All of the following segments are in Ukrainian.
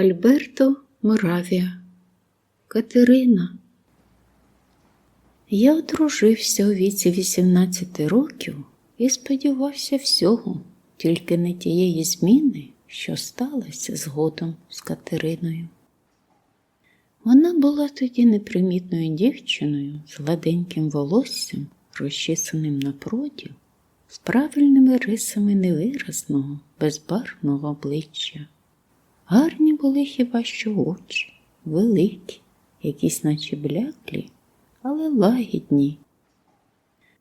Альберто Моравія Катерина. Я одружився у віці 18 років і сподівався всього, тільки не тієї зміни, що сталася згодом з Катериною. Вона була тоді непримітною дівчиною з гладеньким волоссям, розчісаним на проділ, з правильними рисами невиразного, безбарвного обличчя. Гарні були хіба що очі, великі, якісь наче бляклі, але лагідні.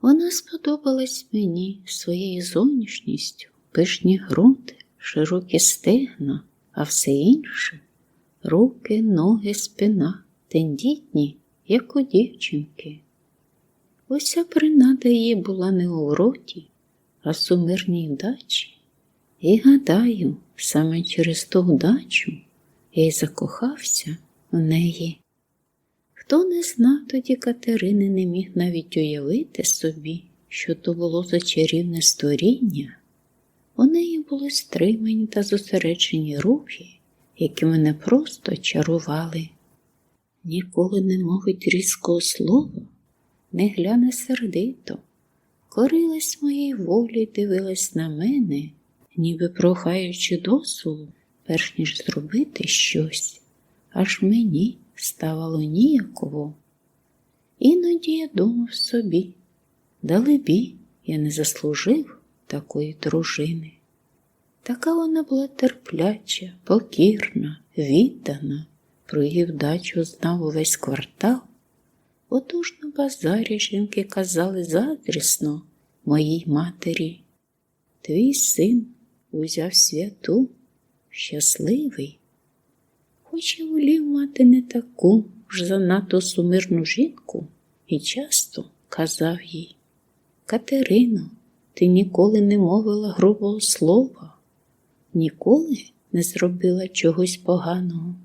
Вона сподобалась мені своєю зовнішністю, пишні груди, широкі стегна, а все інше руки, ноги, спина, тендітні, як у дівчинки. Уся принада її була не у роті, а сумирній вдачі. І гадаю, саме через ту вдачу я й закохався в неї. Хто не знав тоді Катерини, не міг навіть уявити собі, що то було за чарівне створіння. У неї були стримані та зосереджені рухи, які мене просто чарували. Ніколи не мовить різкого слова, не гляне сердито, корилась моїй волі, дивилась на мене, ніби прохаючи дозволу, перш ніж зробити щось, аж мені ставало ніяково. Іноді я думав собі, далебі, я не заслужив такої дружини. Така вона була терпляча, покірна, віддана, про її вдачу знав увесь квартал. Отож на базарі жінки казали заздрісно моїй матері. Твій син узяв святу, щасливий. Хоч і волів мати не таку ж занадто сумирну жінку, і часто казав їй Катерино, ти ніколи не мовила грубого слова, ніколи не зробила чогось поганого.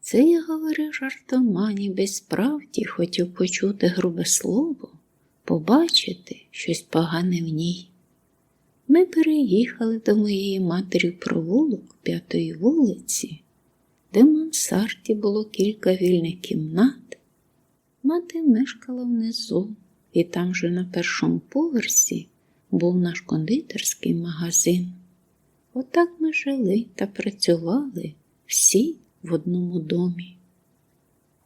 Це я говорив жартома, ніби справді хотів почути грубе слово, побачити щось погане в ній. Ми переїхали до моєї матері провулок п'ятої вулиці, де в мансарді було кілька вільних кімнат. Мати мешкала внизу, і там же на першому поверсі був наш кондитерський магазин. Отак ми жили та працювали всі в одному домі.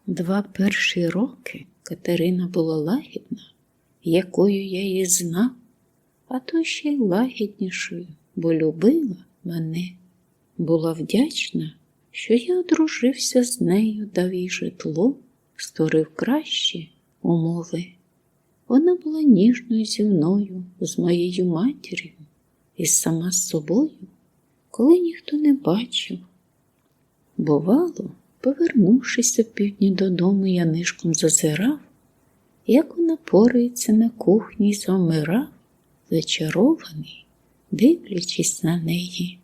Два перші роки Катерина була лагідна, якою я її знав, а то ще й лагіднішою, бо любила мене, була вдячна, що я одружився з нею, дав їй житло, створив кращі умови. Вона була ніжною зі мною, з моєю матір'ю і сама з собою, коли ніхто не бачив. Бувало, повернувшись півдні додому, я нишком зазирав, як вона порується на кухні й замирав, зачарований, дивлячись на неї,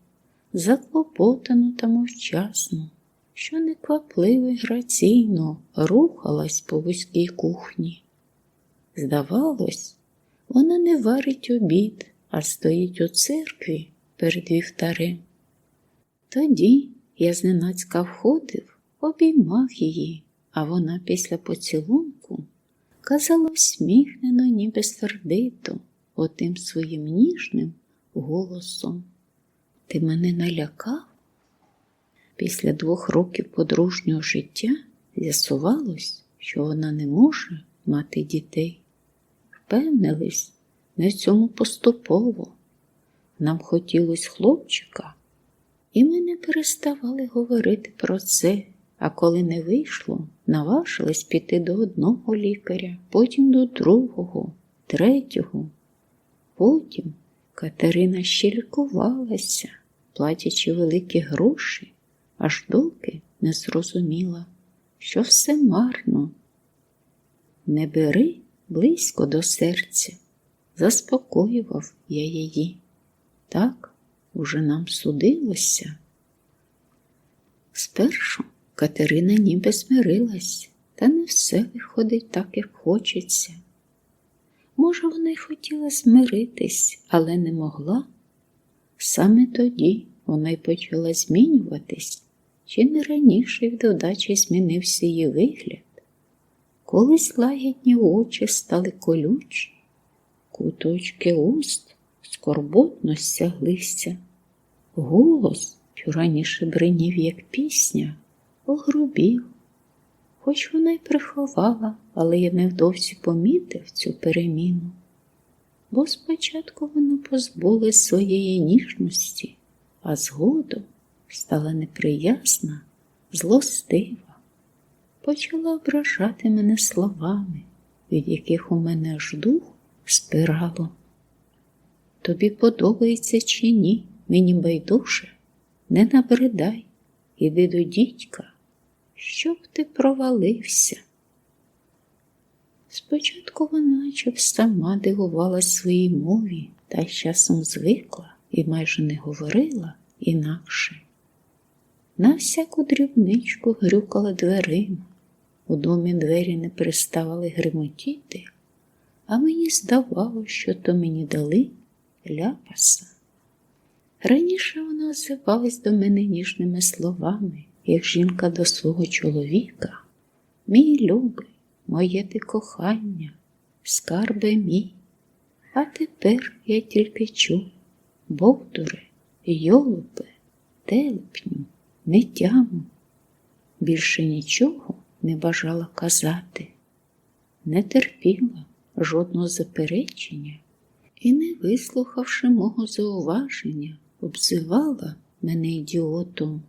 заклопотану та мовчасно, що неквапливо й граційно рухалась по вузькій кухні. Здавалось, вона не варить обід, а стоїть у церкві перед вівтарем. Тоді я зненацька входив, обіймав її, а вона після поцілунку казала всміхнено, ніби сердито, отим своїм ніжним голосом. Ти мене налякав? Після двох років подружнього життя з'ясувалось, що вона не може мати дітей. Впевнились, в цьому поступово. Нам хотілося хлопчика. І ми не переставали говорити про це, а коли не вийшло, наважились піти до одного лікаря, потім до другого, третього. Потім Катерина ще лікувалася, платячи великі гроші, аж доки не зрозуміла, що все марно. Не бери близько до серця, заспокоював я її. Так, уже нам судилося. Спершу Катерина ніби смирилась, та не все виходить так, як хочеться. Може, вона й хотіла змиритись, але не могла. Саме тоді вона й почала змінюватись, чи не раніше від удачі змінився її вигляд. Колись лагідні очі стали колючі, куточки уст скорботно стяглися. Голос, що раніше бринів, як пісня, огрубів. Хоч вона й приховала, але я невдовзі помітив цю переміну. Бо спочатку вона позбулась своєї ніжності, а згодом стала неприязна, злостива, почала ображати мене словами, від яких у мене аж дух спирало. Тобі подобається чи ні, мені байдуже, не набридай, іди до дідька, щоб ти провалився. Спочатку вона наче сама дивувалась своїй мові та з часом звикла і майже не говорила інакше. На всяку дрібничку грюкала дверима, у домі двері не переставали гримотіти, а мені здавалося, що то мені дали ляпаса. Раніше вона озивалась до мене ніжними словами, як жінка до свого чоловіка. Мій любий, моє ти кохання, скарби мій. А тепер я тільки чув бовдури, йолопи, телепню, нетяму. Більше нічого не бажала казати, не терпіла жодного заперечення і, не вислухавши мого зауваження, обзивала мене ідіотом.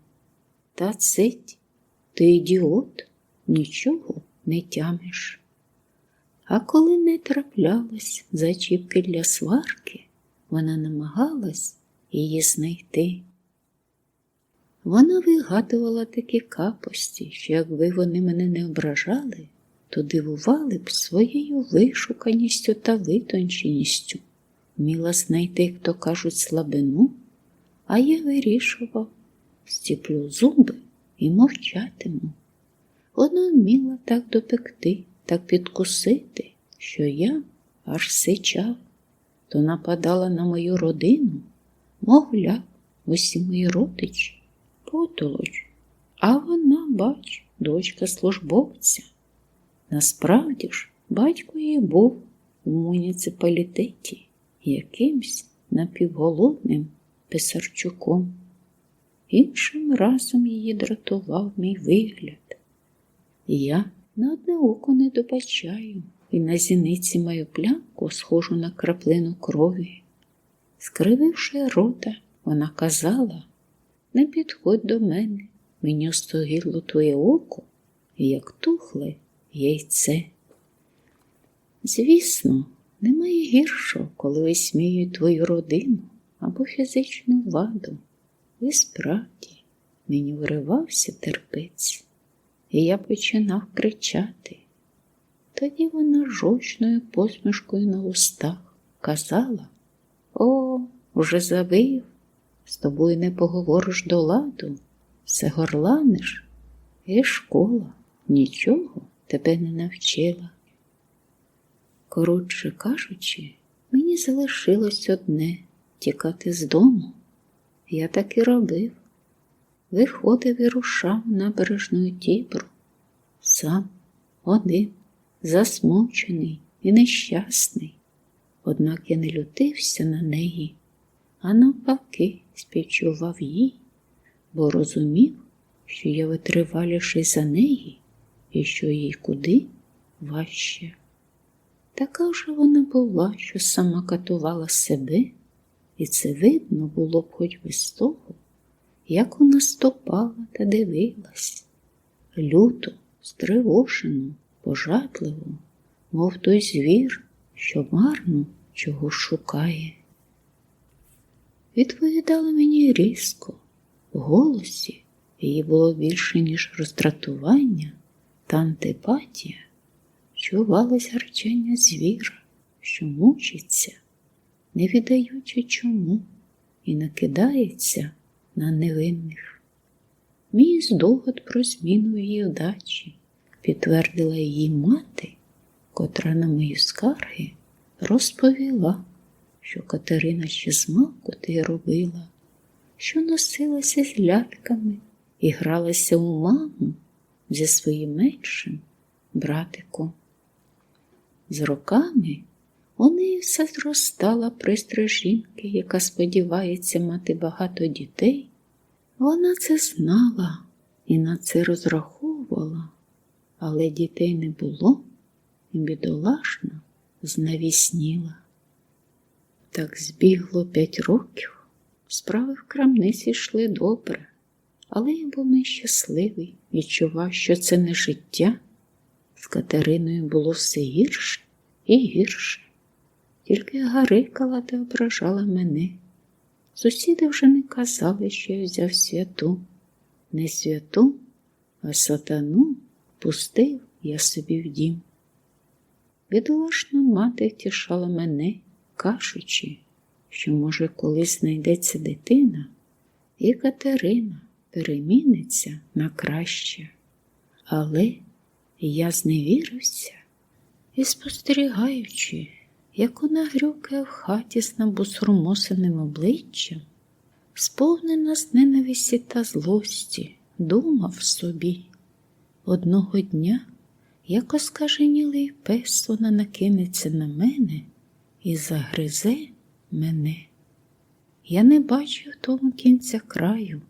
Та цить, ти ідіот, нічого не тямиш. А коли не траплялась зачіпки для сварки, вона намагалась її знайти. Вона вигадувала такі капості, що якби вони мене не ображали, то дивували б своєю вишуканістю та витонченістю. Вміла знайти, як то кажуть, слабину, а я вирішував, стіплю зуби і мовчатиму. Вона вміла так допекти, так підкусити, що я аж сичав, то нападала на мою родину, мовляв, усі мої родичі, потолоч, а вона, бач, дочка службовця. Насправді ж, батько її був у муніципалітеті якимсь напівголодним писарчуком. Іншим разом її дратував мій вигляд. Я на одне око не добачаю і на зіниці маю плямку, схожу на краплину крові. Скрививши рота, вона казала не підходь до мене, мені остогідло твоє око, як тухле яйце. Звісно, немає гіршого, коли висміюють твою родину або фізичну ваду. І справді мені виривався терпець, і я починав кричати. Тоді вона жовчною посмішкою на устах казала О, уже забив, з тобою не поговориш до ладу, все горланиш, і школа нічого тебе не навчила. Коротше кажучи, мені залишилось одне тікати з дому. Я так і робив. Виходив і рушав набережною Дібру, сам, один, засмучений і нещасний. Однак я не лютився на неї, а навпаки співчував їй, бо розумів, що я витриваліший за неї і що їй куди важче. Така вже вона була, що сама катувала себе, і це видно було б хоч без того, як вона стопала та дивилась, люто, стривожену, пожадливо, мов той звір, що марно чого шукає. Відповідала мені різко, в голосі її було більше, ніж роздратування та антипатія. Чувалось гарчання звіра, що мучиться, не віддаючи чому, і накидається на невинних. Мій здогад про зміну її вдачі підтвердила її мати, котра на мої скарги розповіла, що Катерина ще змалку ти робила, що носилася з ляльками і гралася у маму зі своїм меншим братиком. З роками у неї все зростала пристра жінки, яка сподівається мати багато дітей. Вона це знала і на це розраховувала, але дітей не було, і бідолашна знавісніла. Так збігло п'ять років, справи в крамниці йшли добре, але я був нещасливий, відчував, що це не життя. З Катериною було все гірше і гірше. Тільки гарикала та ображала мене. Сусіди вже не казали, що я взяв святу. Не святу, а сатану пустив я собі в дім. Бідолашна мати втішала мене, кажучи, що, може, колись знайдеться дитина, і Катерина переміниться на краще. Але я зневірився і, спостерігаючи, як вона грюкає в хаті з набусурмосеним обличчям, сповнена з ненависті та злості, думав собі. Одного дня, як оскаженілий пес, вона накинеться на мене і загризе мене. Я не бачив тому кінця краю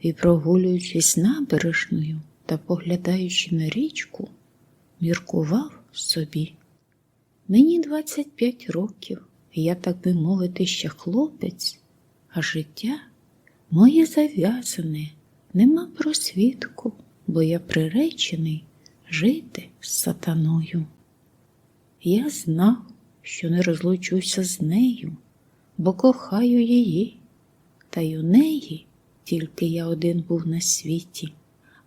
і, прогулюючись набережною та поглядаючи на річку, міркував собі. Мені 25 років, я, так би мовити, ще хлопець, а життя моє зав'язане, нема просвідку, бо я приречений жити з сатаною. Я знав, що не розлучуся з нею, бо кохаю її, та й у неї тільки я один був на світі,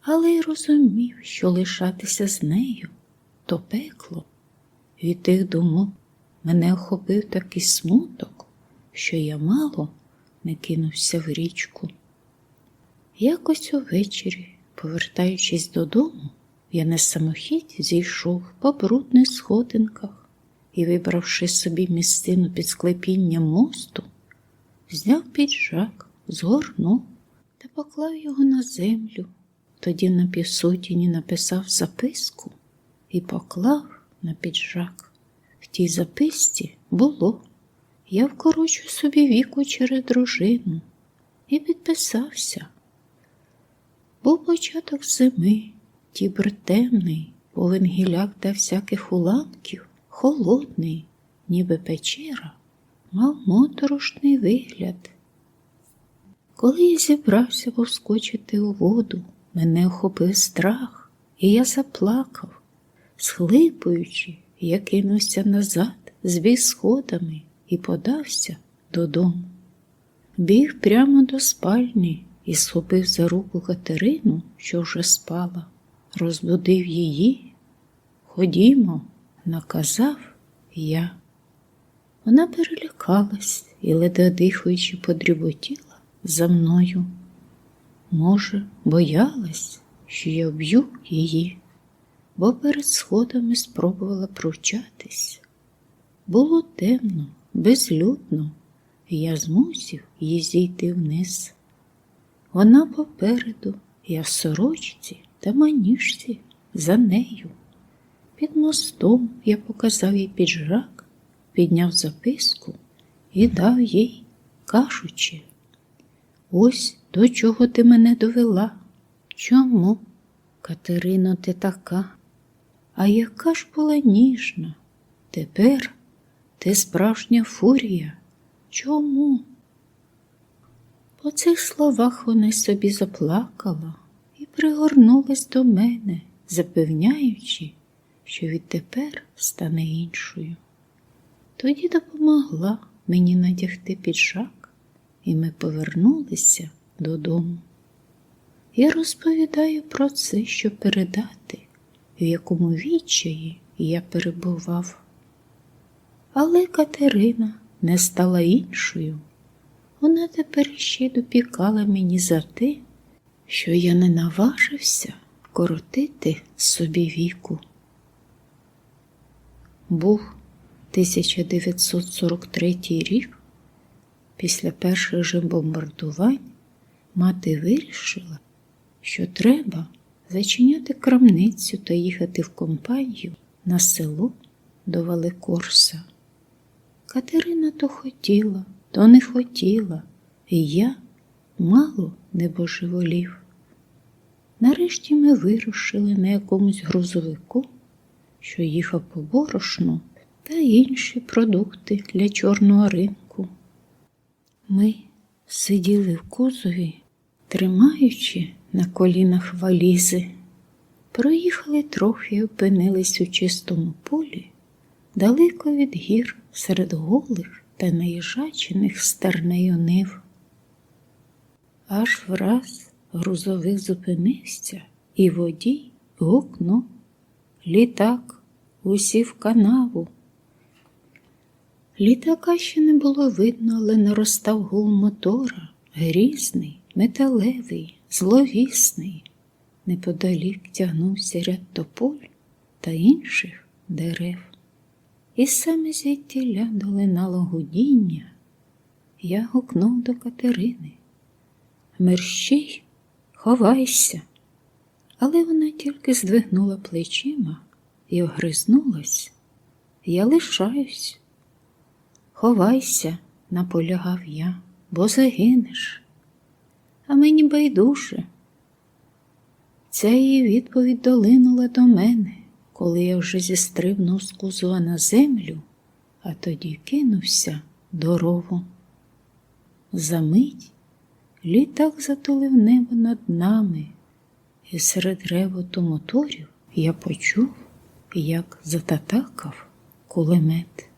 але й розумів, що лишатися з нею то пекло. Від тих думок мене охопив такий смуток, що я мало не кинувся в річку. Якось увечері, повертаючись додому, я на самохідь зійшов по брудних сходинках і, вибравши собі місцину під склепінням мосту, зняв піджак, згорнув та поклав його на землю. Тоді на півсотіні написав записку і поклав на піджак. В тій записці було. Я вкорочу собі віку через дружину і підписався. Був початок зими, тібр темний, повен гіляк та всяких уламків, холодний, ніби печера, мав моторошний вигляд. Коли я зібрався повскочити у воду, мене охопив страх, і я заплакав, схлипуючи, я кинувся назад, збіг сходами і подався додому. Біг прямо до спальні і схопив за руку Катерину, що вже спала, розбудив її. Ходімо, наказав я. Вона перелякалась і, ледве дихаючи, подріботіла за мною. Може, боялась, що я вб'ю її, бо перед сходами спробувала пручатись. Було темно, безлюдно, і я змусив її зійти вниз. Вона попереду, я в сорочці та маніжці за нею. Під мостом я показав їй піджак, підняв записку і дав їй, кажучи, ось до чого ти мене довела. Чому, Катерино, ти така? А яка ж була ніжна? Тепер ти справжня фурія. Чому? По цих словах вона собі заплакала і пригорнулась до мене, запевняючи, що відтепер стане іншою. Тоді допомогла мені надягти піджак, і ми повернулися додому. Я розповідаю про це, щоб передати, в якому відчаї я перебував. Але Катерина не стала іншою. Вона тепер ще допікала мені за те, що я не наважився коротити собі віку. Був 1943 рік після перших же бомбардувань мати вирішила, що треба зачиняти крамницю та їхати в компанію на село до Великорса. Катерина то хотіла, то не хотіла, і я мало не божеволів. Нарешті ми вирушили на якомусь грузовику, що їхав по борошну та інші продукти для чорного ринку. Ми сиділи в кузові, тримаючи на колінах валізи. Проїхали трохи опинились у чистому полі, далеко від гір серед голих та наїжачених стернею нив. Аж враз грузовик зупинився, і водій гукнув. Літак усів в канаву. Літака ще не було видно, але наростав гул мотора, грізний, металевий, зловісний. Неподалік тягнувся ряд тополь та інших дерев. І саме звідтіля долинало гудіння. Я гукнув до Катерини. Мерщій, ховайся. Але вона тільки здвигнула плечима і огризнулась. Я лишаюсь. Ховайся, наполягав я, бо загинеш. А мені байдуже. Ця її відповідь долинула до мене, коли я вже зістрибнув з кузова на землю, а тоді кинувся до рову. Замить літак затулив небо над нами, і серед ревоту моторів я почув, як зататакав кулемет.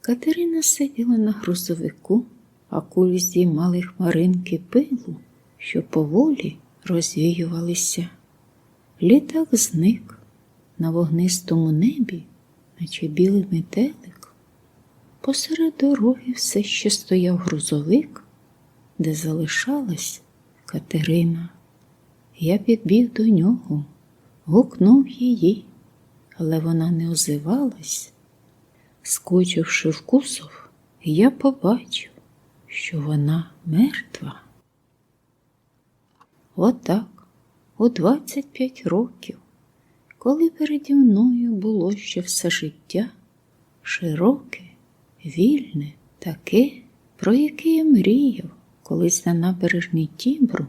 Катерина сиділа на грузовику, а кулі здіймали хмаринки пилу, що поволі розвіювалися. Літак зник на вогнистому небі, наче білий метелик. Посеред дороги все ще стояв грузовик, де залишалась Катерина. Я підбіг до нього, гукнув її, але вона не озивалась. Скочивши в кузов, я побачив, що вона мертва. Отак, у 25 років, коли переді мною було ще все життя, широке, вільне, таке, про яке я мріяв колись на набережній Тібру,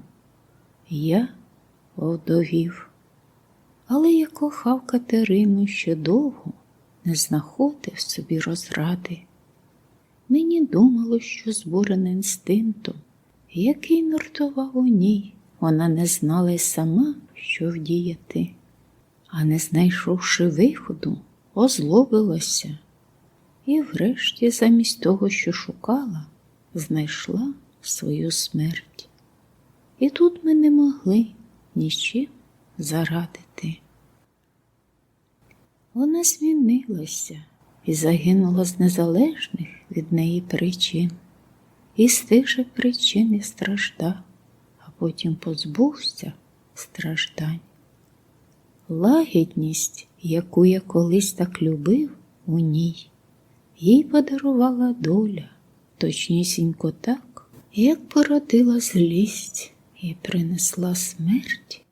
я овдовів. Але я кохав Катерину ще довго, не знаходив собі розради. Мені думало, що збурена інстинктом, який нуртував у ній, вона не знала й сама, що вдіяти, а не знайшовши виходу, озлобилася і, врешті, замість того, що шукала, знайшла свою смерть. І тут ми не могли нічим зарадити. Вона змінилася і загинула з незалежних від неї причин, і з тих же причин і страждав, а потім позбувся страждань. Лагідність, яку я колись так любив у ній, їй подарувала доля, точнісінько так, як породила злість і принесла смерть